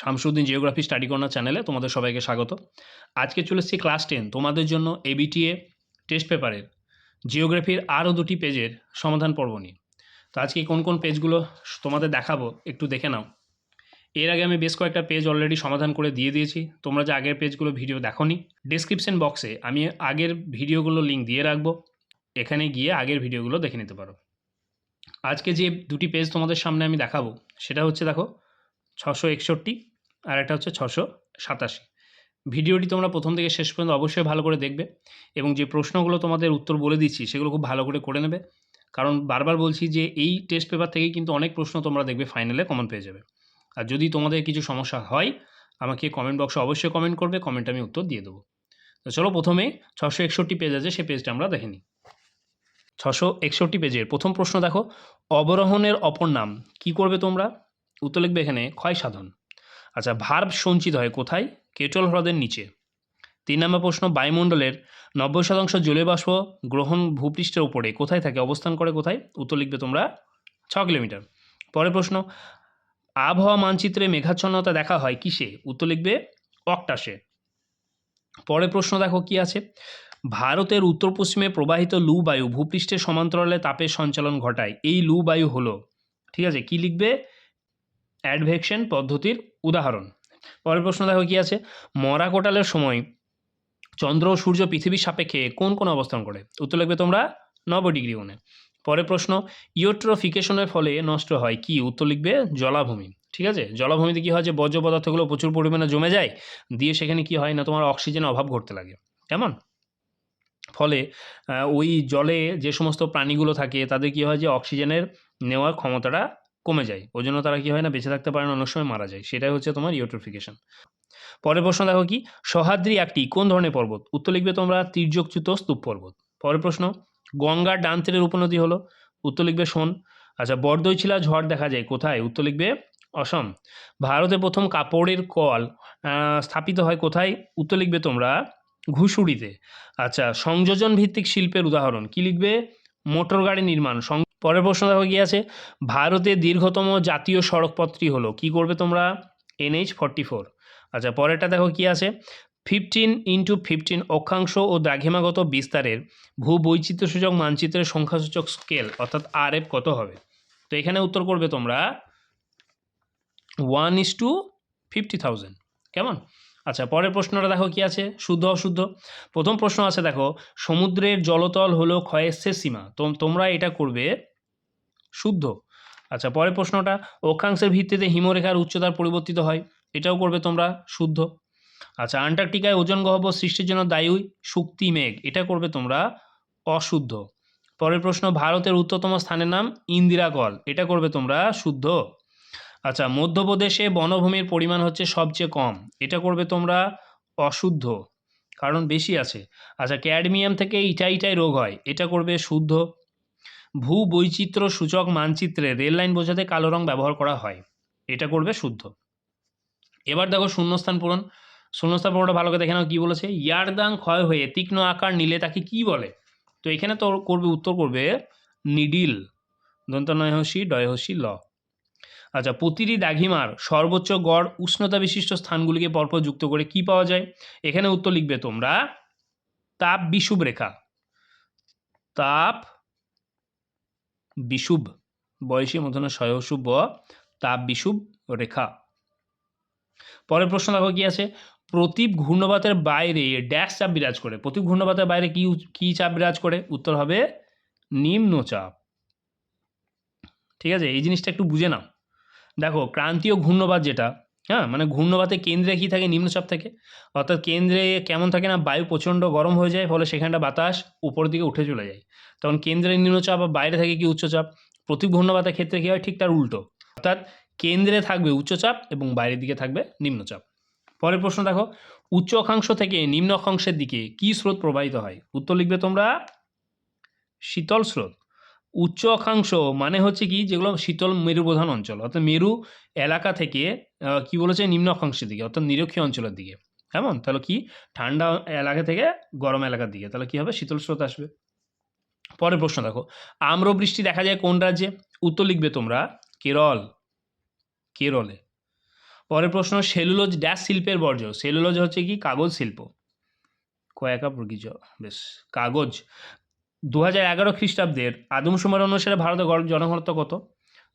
Shamsuddin geography study corner চ্যানেলে তোমাদের সবাইকে স্বাগত। আজকে চলে এসেছি ক্লাস টেন তোমাদের জন্য এবিটিএ টেস্ট পেপারের জিওগ্রাফির আরও দুটি পেজের সমাধান পর্ব নিয়ে। তো আজকে কোন কোন পেজগুলো তোমাদের দেখাবো একটু দেখে নাও। এর আগে আমি বেশ কয়েকটা পেজ অলরেডি সমাধান করে দিয়ে দিয়েছি। তোমরা যে আগের পেজগুলো ভিডিও দেখোনি ডেসক্রিপশন বক্সে আমি আগের ভিডিওগুলো লিঙ্ক দিয়ে রাখব। এখানে গিয়ে আগের ভিডিওগুলো দেখে নিতে পারো। আজকে যে দুটি পেজ তোমাদের সামনে আমি দেখাবো, সেটা হচ্ছে দেখো ছশো একষট্টি আর একটা হচ্ছে ছশো সাতাশি। ভিডিওটি তোমরা প্রথম থেকে শেষ পর্যন্ত অবশ্যই ভালো করে দেখবে এবং যে প্রশ্নগুলো তোমাদের উত্তর বলে দিচ্ছি সেগুলো খুব ভালো করে করে নেবে। কারণ বারবার বলছি যে এই টেস্ট পেপার থেকেই কিন্তু অনেক প্রশ্ন তোমরা দেখবে ফাইনালে কমন পেয়ে যাবে। আর যদি তোমাদের কিছু সমস্যা হয়, আমাকে কমেন্ট বক্সে অবশ্যই কমেন্ট করবে কমেন্ট আমি উত্তর দিয়ে দেবো। তো চলো প্রথমে ছশো একষট্টি পেজ আছে সেই পেজটা আমরা দেখে নিই। ছশো একষট্টি পেজের প্রথম প্রশ্ন দেখো, অবরোহণের অপর নাম কি করবে তোমরা? উত্তর লিখবে এখানে, ক্ষয় সাধন। আচ্ছা ভার্ব সঞ্চিত হয় কোথায়? কেটল হ্রদের নিচে। তিন নম্বর প্রশ্ন, বায়ুমণ্ডলের নব্বই শতাংশ জলীয় বাষ্প গ্রহণ ভূপৃষ্ঠের উপরে কোথায় থাকে? অবস্থান করে কোথায়? উত্তর লিখবে তোমরা ছ কিলোমিটার। পরের প্রশ্ন, আবহাওয়া মানচিত্রে মেঘাচ্ছন্নতা দেখা হয় কিসে? উত্তর লিখবে অক্টাসে। পরের প্রশ্ন দেখো কি আছে? ভারতের উত্তর পশ্চিমে প্রবাহিত লু বায়ু ভূপৃষ্ঠের সমান্তরালে তাপের সঞ্চালন ঘটায়। এই লু বায়ু হলো, ঠিক আছে, কি লিখবে? অ্যাডভেকশন পদ্ধতির উদাহরণ। পরের প্রশ্ন দেখো কি আছে? মরা কোটালের সময় চন্দ্র ও সূর্য পৃথিবীর সাপেক্ষে কোন কোন অবস্থান করে? উত্তর লিখবে তোমরা নব্বই ডিগ্রি কোণে। পরের প্রশ্ন ইওট্রোফিকেশনের ফলে নষ্ট হয় কি? উত্তর লিখবে জলাভূমি। ঠিক আছে? জলাভূমিতে কী হয় যে বর্জ্য পদার্থগুলো প্রচুর পরিমাণে জমে যায়, দিয়ে সেখানে কি হয় না, তোমার অক্সিজেনের অভাব ঘটতে লাগে। কেমন? ফলে ওই জলে যে সমস্ত প্রাণীগুলো থাকে, তাদের কী হয় যে অক্সিজেনের নেওয়ার ক্ষমতাটা কমে যায়। ওই জন্য তারা কী হয় না, বেঁচে থাকতে পারে না, অনেক সময় মারা যায়। সেটাই হচ্ছে তোমার ইউট্রোফিকেশন পরের প্রশ্ন দেখো কি? সহাদ্রি একটি কোন ধরনের পর্বত? উত্তর লিখবে তোমরা তির্যকচ্যুত স্তূপ পর্বত। পরের প্রশ্ন, গঙ্গার ডান তীরের উপনদী হলো? উত্তর লিখবে শোন আচ্ছা বরদৈছিলা ঝড় দেখা যায় কোথায়? উত্তর লিখবে অসম। ভারতে প্রথম কাপড়ের কল স্থাপিত হয় কোথায়? উত্তর লিখবে তোমরা ঘুষুড়িতে। আচ্ছা সংযোজন ভিত্তিক শিল্পের উদাহরণ। কি লিখবে? মোটর গাড়ি নির্মাণ পরের প্রশ্ন দেখো কি আছে? ভারতের দীর্ঘতম জাতীয় সড়কপথটি হলো, কি করবে তোমরা? এনএইচ ফর্টি ফোর আচ্ছা পরেরটা দেখো কি আছে? ফিফটিন ইন্টু ফিফটিন অক্ষাংশ ও দ্রাঘিমাগত বিস্তারের ভূ বৈচিত্র্যসূচক মানচিত্রের সংখ্যাসূচক স্কেল অর্থাৎ আর এফ কত হবে? তো এখানে উত্তর করবে তোমরা one is two fifty thousand কেমন? আচ্ছা পরের প্রশ্নটা দেখো কি আছে? শুদ্ধ, অশুদ্ধ? প্রথম প্রশ্ন আছে, দেখো, সমুদ্রের জলতল হলো ক্ষয়ের সীমা। তো তোমরা এটা করবে শুদ্ধ। আচ্ছা পরের প্রশ্নটা, অক্ষাংশের ভিত্তিতে হিমরেখার উচ্চতার পরিবর্তিত হয়। এটাও করবে তোমরা শুদ্ধ। আচ্ছা আন্টার্কটিকায় ওজন গহ্বর সৃষ্টির জন্য দায়ী শুক্তি মেঘ। এটা করবে তোমরা অশুদ্ধ। পরের প্রশ্ন, ভারতের উত্তরতম স্থানের নাম ইন্দিরা কল। এটা করবে তোমরা শুদ্ধ। আচ্ছা মধ্যপ্রদেশে বনভূমির পরিমাণ হচ্ছে সবচেয়ে কম। এটা করবে তোমরা অশুদ্ধ, কারণ বেশি আছে। আচ্ছা ক্যাডমিয়াম থেকে ইটাই ইটাই রোগ হয়, এটা করবে শুদ্ধ। ভূ বৈচিত্র্য সূচক মানচিত্রে রেল লাইন বোঝাতে কালো রং ব্যবহার করা হয়, এটা করবে শুদ্ধ। এবার দেখো শূন্যস্থান পূরণ। শূন্যস্থান পূরণটা ভালো করে দেখে নাও কী বলেছে? ইয়ারদাং ক্ষয় হয়ে তীক্ষ্ণ আকার নিলে তাকে কি বলে? তো এখানে তো করবে, উত্তর করবে নিডিল। দন্ত নয় হসি ডয় হসি ল। আচ্ছা প্রতিটি দাঘিমার সর্বোচ্চ গড় উষ্ণতা বিশিষ্ট স্থানগুলিকে পরপর যুক্ত করে কি পাওয়া যায়? এখানে উত্তর লিখবে তোমরা তাপ বিষুব রেখা। তাপ বিষুব বয়সী মধ্যনা শয়শুভ তাপ বিষুব রেখা। পরের প্রশ্ন দেখো কি আছে? প্রতীপ ঘূর্ণবাতের বাইরে ড্যাশ চাপ বিরাজ করে। প্রতীপ ঘূর্ণবাতের বাইরে কি কি চাপ বিরাজ করে? উত্তর হবে নিম্নচাপ। ঠিক আছে, এই জিনিসটা একটু বুঝে নাও। দেখো, ক্রান্তীয় ঘূর্ণবাত যেটা হ্যাঁ মানে ঘূর্ণবাতে কেন্দ্রে কী থাকে? নিম্নচাপ থাকে। অর্থাৎ কেন্দ্রে কেমন থাকে না? বায়ু প্রচণ্ড গরম হয়ে যায়, ফলে সেখানটা বাতাস উপর দিকে উঠে চলে যায়। তখন কেন্দ্রে নিম্নচাপ আর বাইরে থাকে কি উচ্চচাপ? প্রতি ঘূর্ণবাতের ক্ষেত্রে কী হয়? ঠিক তার উল্টো। অর্থাৎ কেন্দ্রে থাকবে উচ্চচাপ এবং বাইরের দিকে থাকবে নিম্নচাপ। পরের প্রশ্ন দেখো, উচ্চ অক্ষাংশ থেকে নিম্ন অক্ষাংশের দিকে কি স্রোত প্রবাহিত হয়? উত্তর লিখবে তোমরা শীতল স্রোত। উচ্চ অক্ষাংশ মানে হচ্ছে কি, যেগুলো শীতল মেরু প্রধান অঞ্চল, অর্থাৎ মেরু এলাকা থেকে কি বলেছে, নিম্ন অক্ষাংশের দিকে, অর্থাৎ নিরক্ষীয় অঞ্চলের দিকে। কেমন? তাহলে কি? ঠান্ডা এলাকা থেকে গরম এলাকার দিকে। তাহলে কি হবে? শীতল স্রোত আসবে। পরের প্রশ্ন দেখো। আম্রবৃষ্টি দেখা যায় কোন রাজ্যে? উত্তর লিখবে তোমরা কেরল। কেরলে। পরের প্রশ্ন, সেলুলোজ ড্যাশ শিল্পের বর্জ্য। সেলুলোজ হচ্ছে কি? কাগজ শিল্প। কয়েকা প্রকৃজ বেশ। কাগজ। দু হাজার এগারো খ্রিস্টাব্দের আদমশুমার অনুসারে ভারতের গড় জনঘনত্ব কত?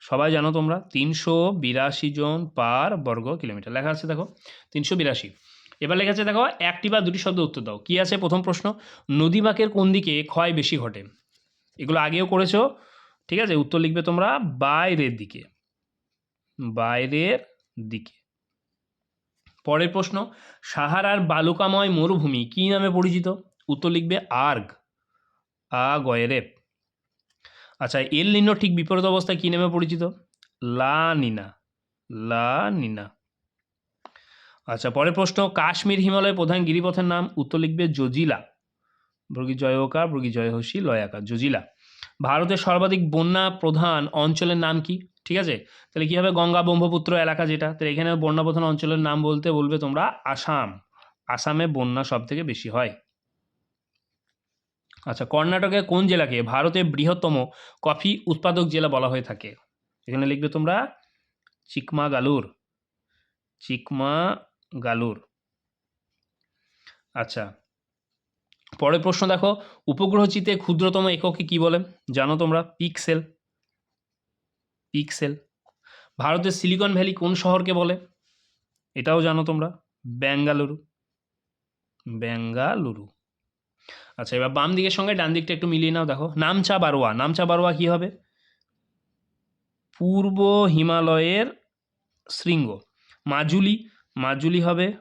সবাই জানো তোমরা, তিনশো বিরাশি জন পার বর্গ কিলোমিটার। লেখা আছে দেখো, তিনশো বিরাশি। এবার লেখা আছে দেখো, একটি বা দুটি শব্দ উত্তর দাও। কি আছে প্রথম প্রশ্ন? নদী বাঁকের কোন দিকে ক্ষয় বেশি ঘটে? এগুলো আগেও করেছ, ঠিক আছে? উত্তর লিখবে তোমরা, বাইরের দিকে। বাইরের দিকে। পরের প্রশ্ন, সাহারার বালুকাময় মরুভূমি কী নামে পরিচিত? উত্তর লিখবে, আর্গ। আ গয়েরেপ আচ্ছা এল নিনো ঠিক বিপরীত অবস্থায় কী নামে পরিচিত? লা নিনা। লা নিনা। আচ্ছা পরের প্রশ্ন, কাশ্মীর হিমালয়ের প্রধান গিরিপথের নাম, উত্তর লিখবে জজিলা। বর্গী জয়কার বর্গী জয়হসী লয়াকার জজিলা। ভারতের সর্বাধিক বন্যা প্রধান অঞ্চলের নাম কি? ঠিক আছে? তাহলে কী হবে? গঙ্গা ব্রহ্মপুত্র এলাকা যেটা, তাহলে এখানে বন্যা প্রধান অঞ্চলের নাম বলতে বলবে তোমরা আসাম। আসামে বন্যা সব থেকে বেশি হয়। আচ্ছা কর্ণাটকের কোন জেলাকে ভারতের বৃহত্তম কফি উৎপাদক জেলা বলা হয়ে থাকে? এখানে লিখবে তোমরা চিকমাগালুর। চিকমাগালুর। আচ্ছা পরের প্রশ্ন দেখো, উপগ্রহ চিত্রে ক্ষুদ্রতম এককে কি বলে? জানো তোমরা, পিক্সেল। পিক্সেল। ভারতের সিলিকন ভ্যালি কোন শহরকে বলে? এটাও জানো তোমরা বেঙ্গালুরু বেঙ্গালুরু আচ্ছা এবার বাম দিকের সঙ্গে ডান দিকটা একটু মিলিয়ে নাও, দেখো। নামচা বারোয়া। নামচা বারোয়া কি হবে? পূর্ব হিমালয়ের শৃঙ্গ। মাজুলি। মাজুলি হবে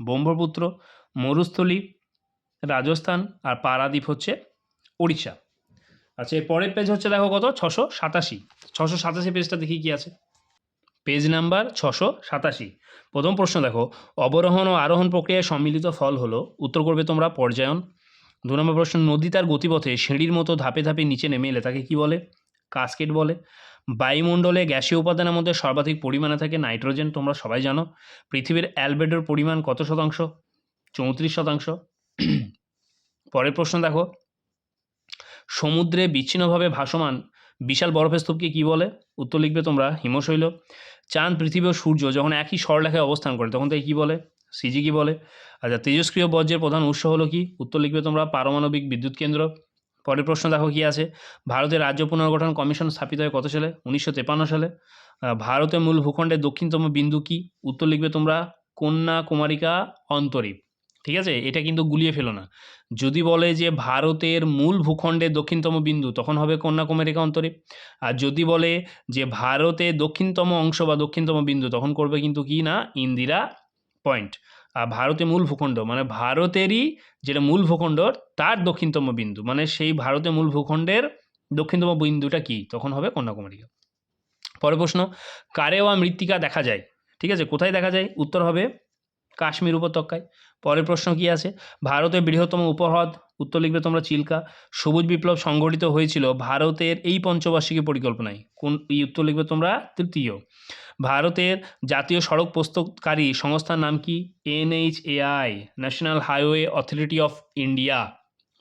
ব্রহ্মপুত্র, মরুস্থলী, রাজস্থান আর পারাদ্বীপ হচ্ছে ওড়িশা। আচ্ছা এর পরের পেজ হচ্ছে দেখো কত? ছশো সাতাশি। ছশো সাতাশি পেজটা দেখি কি আছে? পেজ নাম্বার ছশো সাতাশি। প্রথম প্রশ্ন দেখো, অবরোহণ ও আরোহণ প্রক্রিয়ায় সম্মিলিত ফল হলো, উত্তর করবে তোমরা পর্যায়ন। দু নম্বর প্রশ্ন, নদী তার গতিপথে সিঁড়ির মতো ধাপে ধাপে নিচে নেমে এলে তাকে কি বলে? কাস্কেট বলে। বায়ুমণ্ডলে গ্যাসীয় উপাদানের মধ্যে সর্বাধিক পরিমাণে থাকে নাইট্রোজেন, তোমরা সবাই জানো। পৃথিবীর অ্যালবেডোর পরিমাণ কত শতাংশ? চৌত্রিশ শতাংশ। পরের প্রশ্ন দেখো। সমুদ্রে বিচ্ছিন্নভাবে ভাসমান বিশাল বরফের স্তূপকে কী বলে? উত্তর লিখবে তোমরা হিমশৈল। চাঁদ, পৃথিবী ও সূর্য যখন একই স্বরলেখায় অবস্থান করে, তখন তাকে কী বলে? সিজি কি বলে। আচ্ছা তেজস্ক্রিয় বর্জ্যের প্রধান উৎস হলো কি? উত্তর লিখবে তোমরা, পারমাণবিক বিদ্যুৎ কেন্দ্র। পরের প্রশ্ন দেখো কি আছে? ভারতের রাজ্য পুনর্গঠন কমিশন স্থাপিত হয় কত সালে? উনিশশো সালে। ভারতের মূল ভূখণ্ডের দক্ষিণতম বিন্দু কি? উত্তর লিখবে তোমরা কন্যা কুমারিকা অন্তরীপ। ঠিক আছে? এটা কিন্তু গুলিয়ে ফেলো না। যদি বলে যে ভারতের মূল ভূখণ্ডের দক্ষিণতম বিন্দু, তখন হবে কন্যাকুমারিকা অন্তরীপ। আর যদি বলে যে ভারতের দক্ষিণতম অংশ বা দক্ষিণতম বিন্দু, তখন করবে কিন্তু কি না? ইন্দিরা পয়েন্ট আর ভারতের মূল ভূখণ্ড মানে ভারতেরই যেটা মূল ভূখণ্ড, তার দক্ষিণতম বিন্দু মানে সেই ভারতের মূল ভূখণ্ডের দক্ষিণতম বিন্দুটা কি? তখন হবে কন্যাকুমারিকা পরের প্রশ্ন, কারেওয়া মৃত্তিকা দেখা যায়? ঠিক আছে, কোথায় দেখা যায়? উত্তর হবে কাশ্মীর উপত্যকায়। পরের প্রশ্ন কি আছে? ভারতের বৃহত্তম উপহ্রদ, উত্তর লিখবে তোমরা চিল্কা। সবুজ বিপ্লব সংগঠিত হয়েছিল ভারতের এই পঞ্চবার্ষিকী পরিকল্পনায়। কোন, এই উত্তর লিখবে তোমরা তৃতীয়। ভারতের জাতীয় সড়ক প্রস্তুতকারী সংস্থার নাম কি? NHAI national highway authority of India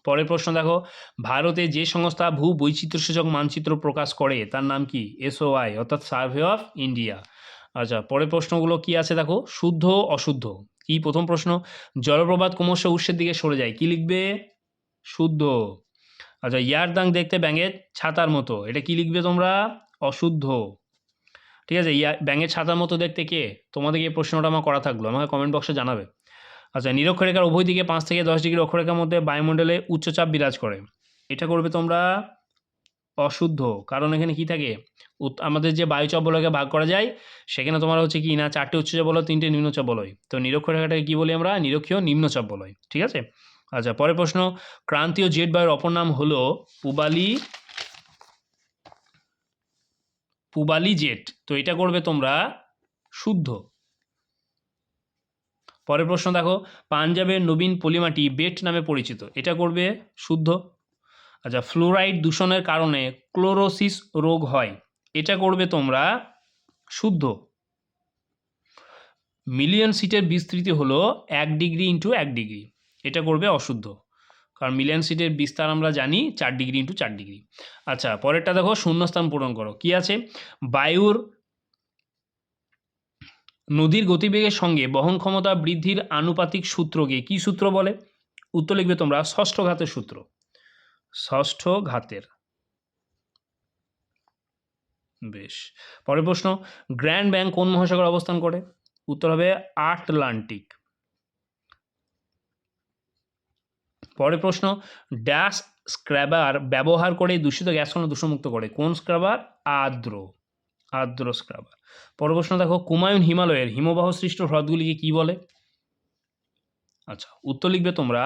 পরের প্রশ্ন দেখো, ভারতে যে সংস্থা ভূ বৈচিত্র্যসূচক মানচিত্র প্রকাশ করে, তার নাম কি? এসওআই, অর্থাৎ সার্ভে অফ ইন্ডিয়া আচ্ছা পরের প্রশ্নগুলো কি আছে দেখো? শুদ্ধ, অশুদ্ধ? কি? প্রথম প্রশ্ন, জলপ্রপাত ক্রমশ উৎসের দিকে সরে যায়, কি লিখবে? শুদ্ধ। আচ্ছা ইয়ারদাং দেখতে ব্যাঙের ছাতার মতো, এটা কি লিখবে তোমরা? অশুদ্ধ। ঠিক আছে, ইয়া, ব্যাঙের ছাতার মতো দেখতে কে? তোমাদেরকে এই প্রশ্নটা আমার করা থাকল, আমাকে কমেন্ট বক্সে জানাবে। আচ্ছা নিরক্ষরেখার উভয় দিকে পাঁচ থেকে দশ ডিগ্রি অক্ষরেখার মধ্যে বায়ুমণ্ডলে উচ্চচাপ বিরাজ করে। এটা করবে তোমরা অশুদ্ধ, কারণ এখানে কি থাকে? আমাদের যে বায়ুচাপ বলয়কে ভাগ করা যায়, সেখানে তোমার হচ্ছে কি না, চারটে উচ্চচাপ বলয় তিনটে নিম্নচাপ বলয় তো নিরক্ষরেখাটাকে কি বলি আমরা? নিরক্ষীয় নিম্নচাপ বলয় ঠিক আছে? আচ্ছা পরের প্রশ্ন, ক্রান্তীয় জেট বায়ুর অপর নাম হলো পুবালি পুবালি জেট। তো এটা করবে তোমরা শুদ্ধ। পরের প্রশ্ন দেখো, পাঞ্জাবের নবীন পলিমাটি বেট নামে পরিচিত। এটা করবে শুদ্ধ। আচ্ছা ফ্লোরাইড দূষণের কারণে ক্লোরোসিস রোগ হয়। এটা করবে তোমরা শুদ্ধ। মিলিয়ন সিটের বিস্তৃতি হলো এক ডিগ্রি ইন্টু এক ডিগ্রি। এটা করবে অশুদ্ধ। কারণ মিলিয়ন সিটের বিস্তার আমরা জানি চার ডিগ্রি ইন্টু চার ডিগ্রি। আচ্ছা পরেরটা দেখো, শূন্যস্থান পূরণ করো। কি আছে? বায়ুর নদীর গতিবেগের সঙ্গে বহন ক্ষমতা বৃদ্ধির আনুপাতিক সূত্রকে কি সূত্র বলে? উত্তর লিখবে তোমরা ষষ্ঠ ঘাতের সূত্র। ষষ্ঠ ঘাতের। বেশ। পরের প্রশ্ন, গ্র্যান্ড ব্যাংক কোন মহাসাগরে অবস্থান করে? উত্তর হবে আটলান্টিক। পরের প্রশ্ন ড্যাশ স্ক্র্যাবার ব্যবহার করে দূষিত গ্যাস কণা দূষণমুক্ত করে। কোন স্ক্রাবার আর্দ্র। আর্দ্র স্ক্রাবার পরের প্রশ্ন দেখো কুমায়ুন হিমালয়ের হিমবাহ সৃষ্ট হ্রদগুলিকে কি বলে? আচ্ছা উত্তর লিখবে তোমরা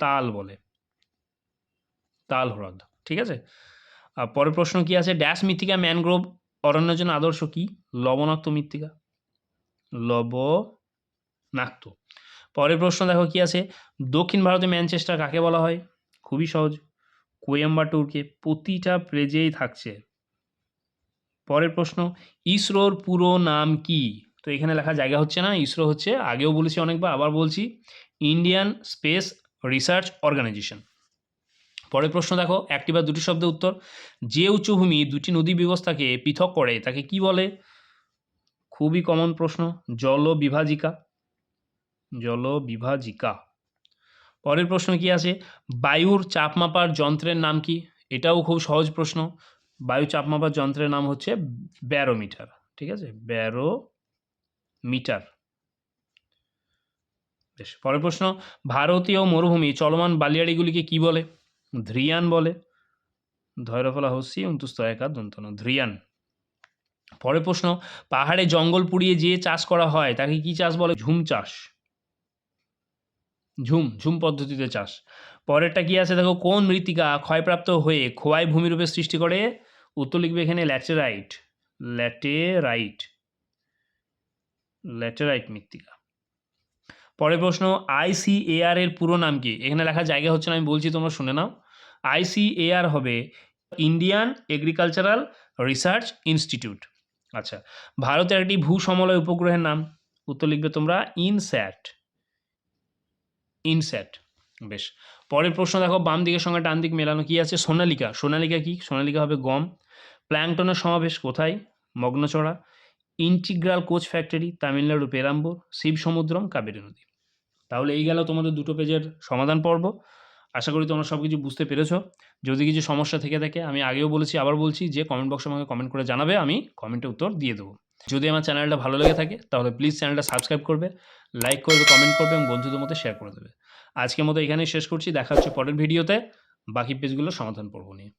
তাল বলে। তাল হ্রদ, ঠিক আছে? আর পরের প্রশ্ন কি আছে? ড্যাশ মৃত্তিকা ম্যানগ্রোভ অরণ্যের জন্য আদর্শ কি? লবণাক্ত মৃত্তিকা। লবণাক্ত। পরের প্রশ্ন দেখো কি আছে? দক্ষিণ ভারতে ম্যানচেস্টার কাকে বলা হয়? খুবই সহজ। কোয়েম্বাটুরকে প্রতিটা পেজেই থাকছে। পরের প্রশ্ন, ইসরোর পুরো নাম কি? তো এখানে লেখা জায়গা হচ্ছে না, ইসরো হচ্ছে, আগেও বলেছি অনেকবার, আবার বলছি ইন্ডিয়ান স্পেস রিসার্চ অর্গানাইজেশন পরের প্রশ্ন দেখো, একটি বা দুটি শব্দের উত্তর, যে উচ্চভূমি দুটি নদী ব্যবস্থাকে পৃথক করে, তাকে কি বলে? খুবই কমন প্রশ্ন জল বিভাজিকা জল বিভাজিকা পরের প্রশ্ন কি আছে? বায়ুর চাপ মাপার যন্ত্রের নাম কি? এটাও খুব সহজ প্রশ্ন। বায়ু চাপ মাপার যন্ত্রের নাম হচ্ছে ব্যারোমিটার, ঠিক আছে? ব্যারো মিটার বেশ, পরের প্রশ্ন, ভারতীয় মরুভূমি, চলমান বালিয়াড়িগুলিকে কি বলে? ধ্রিয়ান বলে। ধৈরফলা হস্যি অন্তুস্ত একা দন্তন ধ্রিয়ান পরের প্রশ্ন, পাহাড়ে জঙ্গল পুড়িয়ে যে চাষ করা হয়, তাকে কি চাষ বলে? ঝুম চাষ। ঝুম ঝুম পদ্ধতিতে চাষ। পরেরটা কি আছে? দেখো, কোন মৃত্তিকা ক্ষয়প্রাপ্ত হয়ে খোয়াই ভূমিরূপে সৃষ্টি করে? উত্তর লিখবে এখানে ল্যাটেরাইট। ল্যাটেরাইট। ল্যাটেরাইট মৃত্তিকা। পরের প্রশ্ন আইসিএআর এর পুরো নাম কি? এখানে লেখা জায়গা হচ্ছে না, আমি বলছি তোমরা শুনে নাও। আইসিএআর হবে ইন্ডিয়ান এগ্রিকালচারাল রিসার্চ ইনস্টিটিউট। আচ্ছা ভারতের একটি ভূ সমলয় উপগ্রহের নাম, উত্তর লিখবে তোমরা ইনস্যাট। ইনস্যাট বেশ। পরের প্রশ্ন দেখো, বাম দিকের সঙ্গে ডান দিক মেলানো কী আছে? সোনালিকা। সোনালিকা কি? সোনালিকা হবে গম। প্ল্যাংটনের সমাবেশ কোথায়? মগ্নচড়া। Integral coach factory, Tamil Nadu Perambur Shiva Samudram Kaveri নদী। তাহলে এই গেল তোমাদের দুটো পেজের সমাধান পর্ব। আশা করি তোমরা সব কিছু বুঝতে পেরেছ। যদি কিছু সমস্যা থেকে থাকে, আমি আগেও বলেছি, আবার বলছি যে কমেন্ট বক্সে আমাকে কমেন্ট করে জানাবে, আমি কমেন্টে উত্তর দিয়ে দেবো। যদি আমার চ্যানেলটা ভালো লেগে থাকে, তাহলে প্লিজ চ্যানেলটা সাবস্ক্রাইব করবে লাইক করবে কমেন্ট করবে এবং বন্ধুদের মতো শেয়ার করে দেবে। আজকের মতো এখানেই শেষ করছি, দেখা হচ্ছে পরের ভিডিওতে বাকি পেজগুলো সমাধান পর্ব নিয়ে।